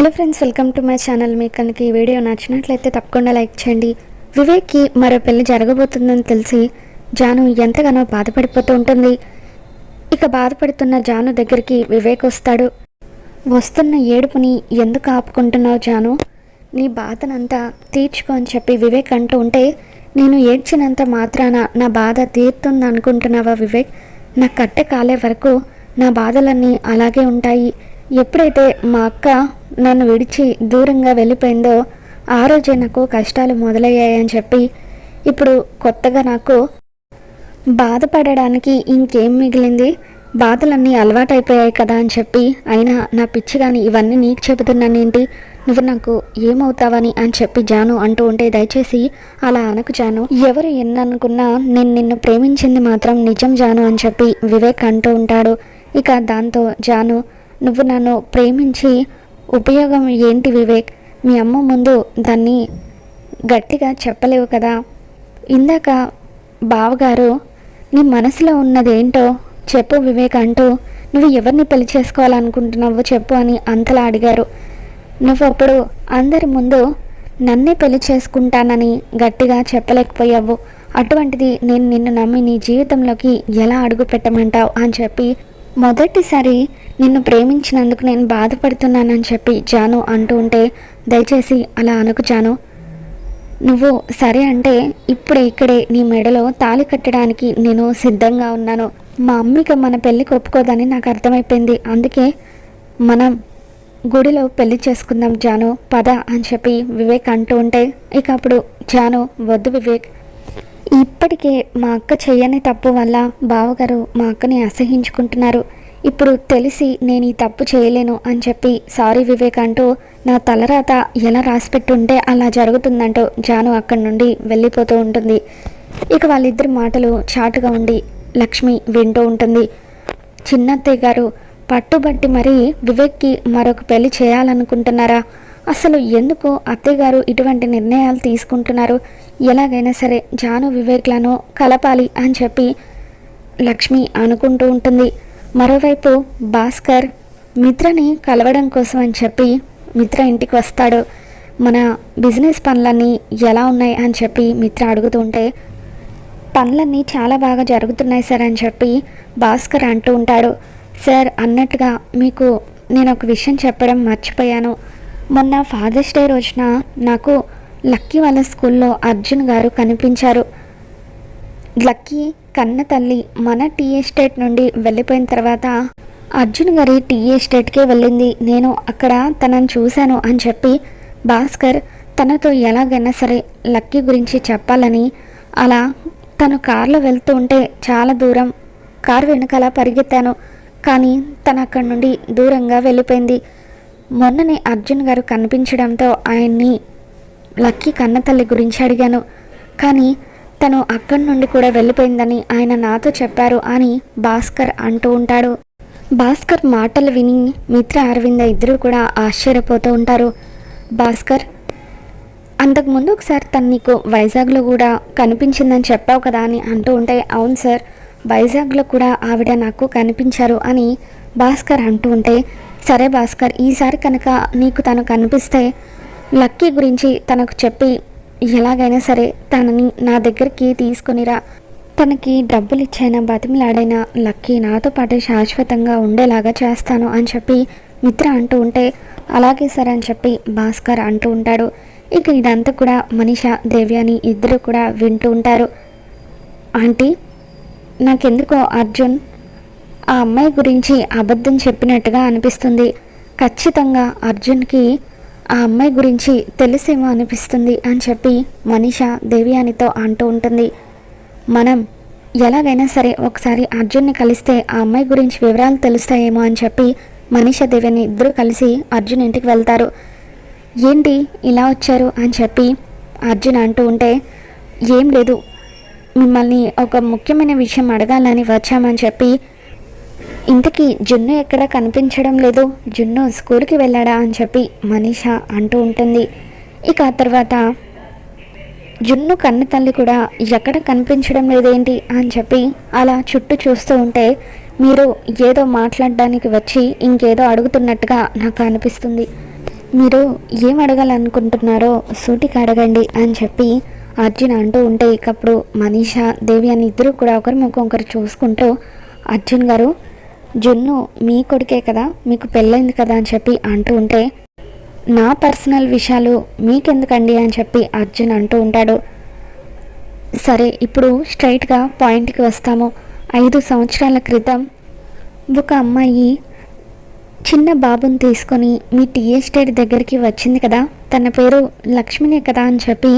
Hello friends welcome to my channel. మీకు కనుక ఈ వీడియో నచ్చినట్లయితే తప్పకుండా లైక్ చేయండి. వివేక్కి మరో పెళ్ళి జరగబోతుందని తెలిసి జాను ఎంతగానో బాధపడిపోతూ ఉంటుంది. ఇక బాధపడుతున్న జాను దగ్గరికి వివేక్ వస్తాడు. వస్తున్న ఏడుపుని ఎందుకు ఆపుకుంటున్నావు జాను? నీ బాధనంతా తీర్చుకో అని చెప్పి వివేక్ అంటూ ఉంటే నేను ఏడ్చినంత మాత్రాన నా బాధ తీరుతుంది అనుకుంటున్నావా వివేక్? నా కట్టె కాలే వరకు నా బాధలన్నీ అలాగే ఉంటాయి. ఎప్పుడైతే మా అక్క నన్ను విడిచి దూరంగా వెళ్ళిపోయిందో ఆ రోజే నాకు కష్టాలు మొదలయ్యాయని చెప్పి ఇప్పుడు కొత్తగా నాకు బాధపడడానికి ఇంకేం మిగిలింది? బాధలన్నీ అలవాటైపోయాయి కదా అని చెప్పి అయినా నా పిచ్చి కానీ ఇవన్నీ నీకు చెబుతున్నాను ఏంటి నువ్వు నాకు ఏమవుతావని అని చెప్పి జాను అంటూ ఉంటే దయచేసి అలా అనకు జాను. ఎవరు ఎన్ననుకున్నా నేను నిన్ను ప్రేమించింది మాత్రం నిజం జాను అని చెప్పి వివేక్ అంటూ ఉంటాడు. ఇక దాంతో జాను నువ్వు నన్ను ప్రేమించి ఉపయోగం ఏంటి వివేక్? మీ అమ్మ ముందు దాన్ని గట్టిగా చెప్పలేవు కదా? ఇందాక బావగారు నీ మనసులో ఉన్నదేంటో చెప్పు వివేక్ అంటూ నువ్వు ఎవరిని పెళ్ళి చేసుకోవాలనుకుంటున్నావో చెప్పు అని అంతలా అడిగారు. నువ్వు అప్పుడు అందరి ముందు నన్నే పెళ్ళి చేసుకుంటానని గట్టిగా చెప్పలేకపోయావు. అటువంటిది నేను నిన్ను నమ్మి నీ జీవితంలోకి ఎలా అడుగు పెట్టమంటావు అని చెప్పి మొదటిసారి నిన్ను ప్రేమించినందుకు నేను బాధపడుతున్నానని చెప్పి జాను అంటూ ఉంటే దయచేసి అలా అనుకు జాను. నువ్వు సరే అంటే ఇప్పుడే ఇక్కడే నీ మెడలో తాళి కట్టడానికి నేను సిద్ధంగా ఉన్నాను. మా అమ్మకి మన పెళ్ళికి ఒప్పుకోదని నాకు అర్థమైపోయింది. అందుకే మనం గుడిలో పెళ్ళి చేసుకుందాం జాను పద అని చెప్పి వివేక్ అంటూ ఉంటే ఇక అప్పుడు జాను వద్దు వివేక్. ఇప్పటికే మా అక్క చెయ్యని తప్పు వల్ల బావగారు మా అక్కని అసహించుకుంటున్నారు. ఇప్పుడు తెలిసి నేను ఈ తప్పు చేయలేను అని చెప్పి సారీ వివేక్ అంటూ నా తలరాత ఎలా రాసిపెట్టుంటే అలా జరుగుతుందంటూ జాను అక్కడి నుండి వెళ్ళిపోతూ ఉంటుంది. ఇక వాళ్ళిద్దరి మాటలు చాటుగా ఉండి లక్ష్మి వింటూ ఉంటుంది. చిన్నత్తయ్య గారు పట్టుబట్టి మరీ వివేక్కి మరొక పెళ్ళి చేయాలనుకుంటున్నారా? అసలు ఎందుకు అత్తయ్య గారు ఇటువంటి నిర్ణయాలు తీసుకుంటున్నారు? ఎలాగైనా సరే జాను వివేక్లను కలపాలి అని చెప్పి లక్ష్మి అనుకుంటూ ఉంటుంది. మరోవైపు భాస్కర్ మిత్రని కలవడం కోసం అని చెప్పి మిత్ర ఇంటికి వస్తాడు. మన బిజినెస్ పనులన్నీ ఎలా ఉన్నాయి అని చెప్పి మిత్ర అడుగుతూ ఉంటే పనులన్నీ చాలా బాగా జరుగుతున్నాయి సార్ అని చెప్పి భాస్కర్ అంటూ ఉంటాడు. సార్ అన్నట్టుగా మీకు నేను ఒక విషయం చెప్పడం మర్చిపోయాను. మొన్న ఫాదర్స్ డే రోజున నాకు లక్కీ వాళ్ళ స్కూల్లో అర్జున్ గారు కనిపించారు. లక్కీ కన్న తల్లి మన టీ ఎస్టేట్ నుండి వెళ్ళిపోయిన తర్వాత అర్జున్ గారి టీ ఎస్టేట్కే వెళ్ళింది. నేను అక్కడ తనని చూశాను అని చెప్పి భాస్కర్ తనతో ఎలాగైనా సరే లక్కీ గురించి చెప్పాలని అలా తను కార్లో వెళ్తూ ఉంటే చాలా దూరం కారు వెనకాల పరిగెత్తాను. కానీ తను అక్కడి నుండి దూరంగా వెళ్ళిపోయింది. మొన్ననే అర్జున్ గారు కనిపించడంతో ఆయన్ని లక్కీ కన్నతల్లి గురించి అడిగాను. కానీ తను అక్కడి నుండి కూడా వెళ్ళిపోయిందని ఆయన నాతో చెప్పారు అని భాస్కర్ అంటూ ఉంటాడు. భాస్కర్ మాటలు విని మిత్ర అరవింద ఇద్దరు కూడా ఆశ్చర్యపోతూ ఉంటారు. భాస్కర్ అంతకుముందు ఒకసారి తను నీకు వైజాగ్లో కూడా కనిపించిందని చెప్పావు కదా అని అంటూ ఉంటే అవును సార్ వైజాగ్లో కూడా ఆవిడ నాకు కనిపించారు అని భాస్కర్ అంటూ ఉంటే సరే భాస్కర్ ఈసారి కనుక నీకు తను కనిపిస్తే లక్కీ గురించి తనకు చెప్పి ఎలాగైనా సరే తనని నా దగ్గరికి తీసుకునిరా. తనకి డబ్బులు ఇచ్చైనా బతిమిలాడైనా లక్కీ నాతో పాటు శాశ్వతంగా ఉండేలాగా చేస్తాను అని చెప్పి మిత్ర అంటూ ఉంటే అలాగే సరే అని చెప్పి భాస్కర్ అంటూ ఉంటాడు. ఇక ఇదంతా కూడా మనిష దేవ్యాని ఇద్దరు కూడా వింటూ ఉంటారు. ఆంటీ నాకెందుకో అర్జున్? ఆ అమ్మాయి గురించి అబద్ధం చెప్పినట్టుగా అనిపిస్తుంది. ఖచ్చితంగా అర్జున్కి ఆ అమ్మాయి గురించి తెలిసేమో అనిపిస్తుంది అని చెప్పి మనీష దేవ్యానితో అంటూ ఉంటుంది. మనం ఎలాగైనా సరే ఒకసారి అర్జున్ని కలిస్తే ఆ అమ్మాయి గురించి వివరాలు తెలుస్తాయేమో అని చెప్పి మనీష దేవిని ఇద్దరు కలిసి అర్జున్ ఇంటికి వెళ్తారు. ఏంటి ఇలా వచ్చారు అని చెప్పి అర్జున్ అంటూ ఉంటే ఏం లేదు. మిమ్మల్ని ఒక ముఖ్యమైన విషయం అడగాలని వచ్చామని చెప్పి ఇంతకీ జున్ను ఎక్కడ కనిపించడం లేదు. జున్ను స్కూల్కి వెళ్ళాడా అని చెప్పి మనీష అంటూ ఉంటుంది. ఇక ఆ తర్వాత జున్ను కన్న తల్లి కూడా ఎక్కడ కనిపించడం లేదేంటి అని చెప్పి అలా చుట్టూ చూస్తూ ఉంటే మీరు ఏదో మాట్లాడడానికి వచ్చి ఇంకేదో అడుగుతున్నట్టుగా నాకు అనిపిస్తుంది. మీరు ఏం అడగాలనుకుంటున్నారో సూటికి అడగండి అని చెప్పి అర్జున్ అంటూ ఉంటే ఇకప్పుడు మనీషా దేవి అని ఇద్దరు కూడా ఒకరి ముఖం ఒకరు చూసుకుంటూ అర్జున్ గారు జున్ను మీ కొడుకే కదా మీకు పెళ్ళైంది కదా అని చెప్పి అంటూ ఉంటే నా పర్సనల్ విషయాలు మీకెందుకండి అని చెప్పి అర్జున్ అంటూ ఉంటాడు. సరే ఇప్పుడు స్ట్రైట్గా పాయింట్కి వస్తాము. ఐదు సంవత్సరాల క్రితం ఒక అమ్మాయి చిన్న బాబుని తీసుకొని మీ టీ ఎస్టేట్ దగ్గరికి వచ్చింది కదా తన పేరు లక్ష్మినే కదా అని చెప్పి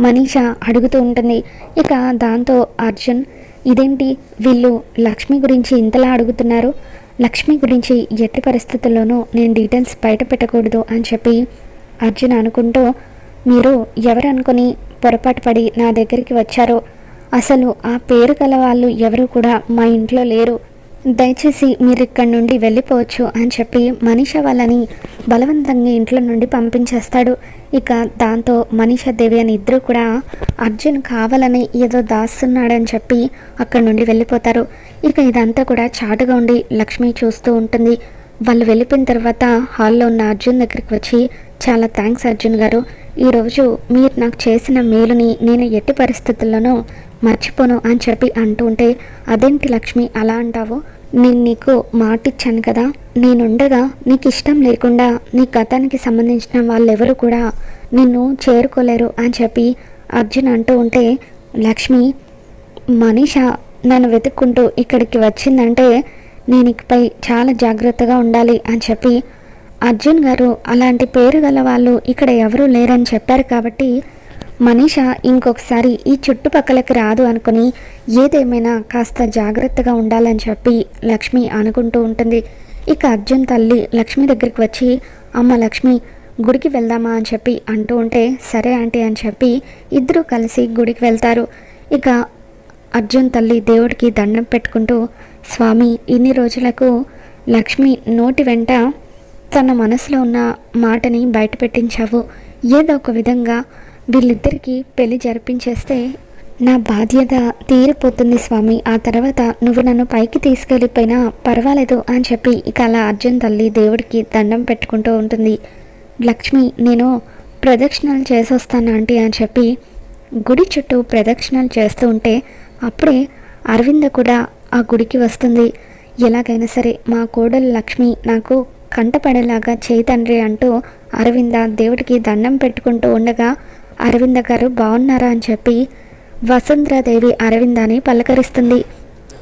మనీష అడుగుతూ ఉంటుంది. ఇక దాంతో అర్జున్ ఇదేంటి? వీళ్ళు లక్ష్మి గురించి ఇంతలా అడుగుతున్నారు? లక్ష్మి గురించి ఎట్టి పరిస్థితుల్లోనూ నేను డీటెయిల్స్ బయట పెట్టకూడదు అని చెప్పి అర్జున్ అనుకుంటూ మీరు ఎవరు అనుకుని పొరపాటు పడి నా దగ్గరికి వచ్చారో? అసలు ఆ పేరు గల వాళ్ళు ఎవరు కూడా మా ఇంట్లో లేరు. దయచేసి మీరు ఇక్కడి నుండి వెళ్ళిపోవచ్చు అని చెప్పి మనీష వాళ్ళని బలవంతంగా ఇంట్లో నుండి పంపించేస్తాడు. ఇక దాంతో మనీషా దేవి అని ఇద్దరు కూడా అర్జున్ కావాలని ఏదో దాస్తున్నాడని చెప్పి అక్కడి నుండి వెళ్ళిపోతారు. ఇక ఇదంతా కూడా చాటుగా ఉండి లక్ష్మి చూస్తూ ఉంటుంది. వాళ్ళు వెళ్ళిపోయిన తర్వాత హాల్లో ఉన్న అర్జున్ దగ్గరికి వచ్చి చాలా థ్యాంక్స్ అర్జున్ గారు. ఈరోజు మీరు నాకు చేసిన మేలుని నేను ఎట్టి పరిస్థితుల్లోనూ మర్చిపోను అని చెప్పి అంటూ ఉంటే అదేంటి లక్ష్మి అలా అంటావు? నేను నీకు మాటిచ్చాను కదా. నేనుండగా నీకు ఇష్టం లేకుండా నీ గతానికి సంబంధించిన వాళ్ళెవరు కూడా నిన్ను చేరుకోలేరు అని చెప్పి అర్జున్ అంటూ ఉంటే లక్ష్మి మనీష నన్ను వెతుక్కుంటూ ఇక్కడికి వచ్చిందంటే నేను ఇకపై చాలా జాగ్రత్తగా ఉండాలి అని చెప్పి అర్జున్ గారు అలాంటి పేరు గల వాళ్ళు ఇక్కడ ఎవరూ లేరని చెప్పారు కాబట్టి మనీష ఇంకొకసారి ఈ చుట్టుపక్కలకి రాదు అనుకుని ఏదేమైనా కాస్త జాగ్రత్తగా ఉండాలని చెప్పి లక్ష్మి అనుకుంటూ ఉంటుంది. ఇక అర్జున్ తల్లి లక్ష్మి దగ్గరికి వచ్చి అమ్మ లక్ష్మి గుడికి వెళ్దామా? అని చెప్పి అంటూ ఉంటే సరే ఆంటీ అని చెప్పి ఇద్దరూ కలిసి గుడికి వెళ్తారు. ఇక అర్జున్ తల్లి దేవుడికి దండం పెట్టుకుంటూ స్వామి ఇన్ని రోజులకు లక్ష్మి నోటి వెంట తన మనసులో ఉన్న మాటని బయట పెట్టించావు ఏదో ఒక విధంగా వీళ్ళిద్దరికీ పెళ్ళి జరిపించేస్తే నా బాధ్యత తీరిపోతుంది స్వామి. ఆ తర్వాత నువ్వు నన్ను పైకి తీసుకెళ్ళిపోయినా పర్వాలేదు అని చెప్పి ఇక అలా అర్జున్ తల్లి దేవుడికి దండం పెట్టుకుంటూ ఉంటుంది. లక్ష్మి నేను ప్రదక్షిణలు చేసొస్తాను ఆంటీ అని చెప్పి గుడి చుట్టూ ప్రదక్షిణలు చేస్తూ ఉంటే అప్పుడే అరవింద కూడా ఆ గుడికి వస్తుంది. ఎలాగైనా సరే మా కోడలు లక్ష్మి నాకు కంటపడేలాగా చేయి తండ్రి అంటూ అరవింద దేవుడికి దండం పెట్టుకుంటూ ఉండగా అరవింద గారు బాగున్నారా అని చెప్పి వసుంధరాదేవి అరవిందాని పలకరిస్తుంది.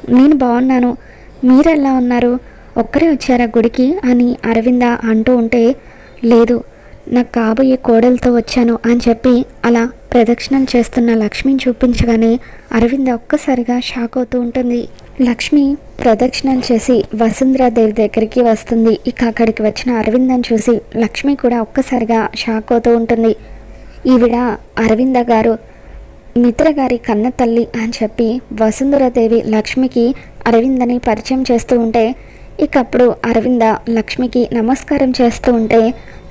నేను బాగున్నాను. మీరెలా ఉన్నారు? ఒక్కరే వచ్చారా గుడికి? అని అరవింద అంటూ ఉంటే లేదు. నాకు కాబోయే కోడలతో వచ్చాను అని చెప్పి అలా ప్రదక్షిణలు చేస్తున్న లక్ష్మిని చూపించగానే అరవింద ఒక్కసారిగా షాక్ అవుతూ ఉంటుంది. లక్ష్మి ప్రదక్షిణలు చేసి వసుంధరాదేవి దగ్గరికి వస్తుంది. ఇక అక్కడికి వచ్చిన అరవిందని చూసి లక్ష్మి కూడా ఒక్కసారిగా షాక్ అవుతూ ఉంటుంది. ఈవిడ అరవింద గారు మిత్ర గారి కన్న తల్లి అని చెప్పి వసుంధరాదేవి లక్ష్మికి అరవిందని పరిచయం చేస్తూ ఉంటే ఇకప్పుడు అరవింద లక్ష్మికి నమస్కారం చేస్తూ ఉంటే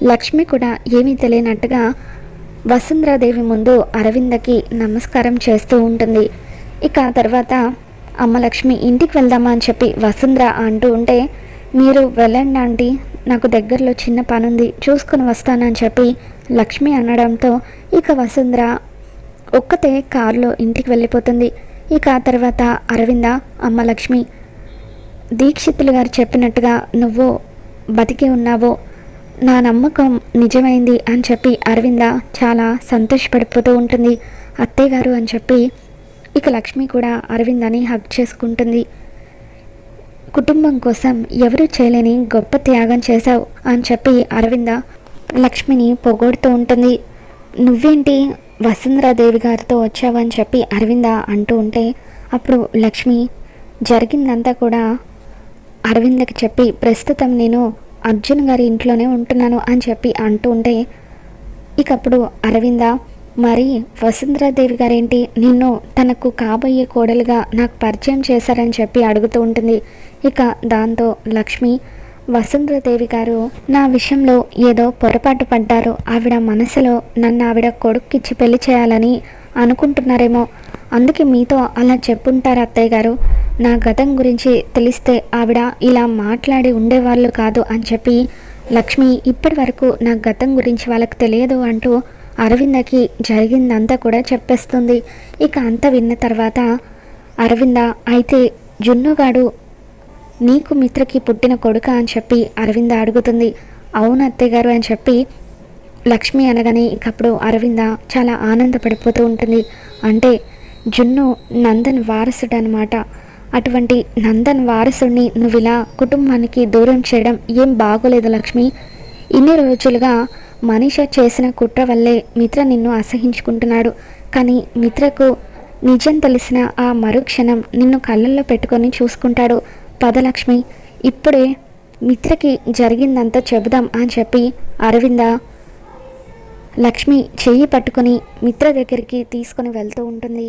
లక్ష్మి కూడా ఏమీ తెలియనట్టుగా వసుంధరాదేవి ముందు అరవిందకి నమస్కారం చేస్తూ ఉంటుంది. ఇక తర్వాత అమ్మ లక్ష్మి ఇంటికి వెళ్దామా అని చెప్పి వసుంధర అంటూ ఉంటే మీరు వెళ్ళండి ఆంటీ నాకు దగ్గరలో చిన్న పనుంది చూసుకుని వస్తానని చెప్పి లక్ష్మి అనడంతో ఇక వసుంధర ఒక్కతే కారులో ఇంటికి వెళ్ళిపోతుంది. ఇక తర్వాత అరవింద అమ్మ లక్ష్మి దీక్షితులు గారు చెప్పినట్టుగా నువ్వు బతికి ఉన్నావో నా నమ్మకం నిజమైంది అని చెప్పి అరవింద చాలా సంతోషపడిపోతూ ఉంటుంది. అత్తయ్య గారు అని చెప్పి ఇక లక్ష్మి కూడా అరవిందని హక్ చేసుకుంటుంది. కుటుంబం కోసం ఎవరు చేయలేని గొప్ప త్యాగం చేశావు అని చెప్పి అరవింద లక్ష్మిని పొగొడుతూ ఉంటుంది. నువ్వేంటి వసుంధరాదేవి గారితో వచ్చావని చెప్పి అరవింద అంటూ ఉంటే అప్పుడు లక్ష్మి జరిగిందంతా కూడా అరవిందకి చెప్పి ప్రస్తుతం నేను అర్జున్ గారి ఇంట్లోనే ఉంటున్నాను అని చెప్పి అంటూ ఉంటే ఇకప్పుడు అరవింద మరి వసుంధరాదేవి గారేంటి? నిన్ను తనకు కాబోయే కోడలుగా నాకు పరిచయం చేశారని చెప్పి అడుగుతూ ఉంటుంది. ఇక దాంతో లక్ష్మి వసుంధ్రదేవి గారు నా విషయంలో ఏదో పొరపాటు పడ్డారు ఆవిడ మనసులో నన్ను ఆవిడ కొడుక్కిచ్చి పెళ్ళి చేయాలని అనుకుంటున్నారేమో. అందుకే మీతో అలా చెప్పుంటారు అత్తయ్య గారు. నా గతం గురించి తెలిస్తే ఆవిడ ఇలా మాట్లాడి ఉండేవాళ్ళు కాదు అని చెప్పి లక్ష్మి ఇప్పటి వరకు నా గతం గురించి వాళ్ళకి తెలియదు అంటూ అరవిందకి జరిగిందంతా కూడా చెప్పేస్తుంది. ఇక అంతా విన్న తర్వాత అరవింద అయితే జున్నుగాడు నీకు మిత్రకి పుట్టిన కొడుక అని చెప్పి అరవింద అడుగుతుంది. అవును అత్తయ్యగారు అని చెప్పి లక్ష్మి అనగానే ఇంకప్పుడు అరవింద చాలా ఆనందపడిపోతూ ఉంటుంది. అంటే జున్ను నందన్ వారసుడు అనమాట అటువంటి నందన్ వారసుడిని నువ్వు ఇలా కుటుంబానికి దూరం చేయడం ఏం బాగోలేదు లక్ష్మి. ఇన్ని రోజులుగా మనిష చేసిన కుట్ర వల్లే మిత్ర నిన్ను అసహించుకుంటున్నాడు. కానీ మిత్రకు నిజం తెలిసిన ఆ మరుక్షణం నిన్ను కళ్ళల్లో పెట్టుకొని చూసుకుంటాడు. పదలక్ష్మి ఇప్పుడే మిత్రకి జరిగిందంతా చెబుదాం అని చెప్పి అరవింద లక్ష్మి చెయ్యి పట్టుకుని మిత్ర దగ్గరికి తీసుకుని వెళ్తూ ఉంటుంది.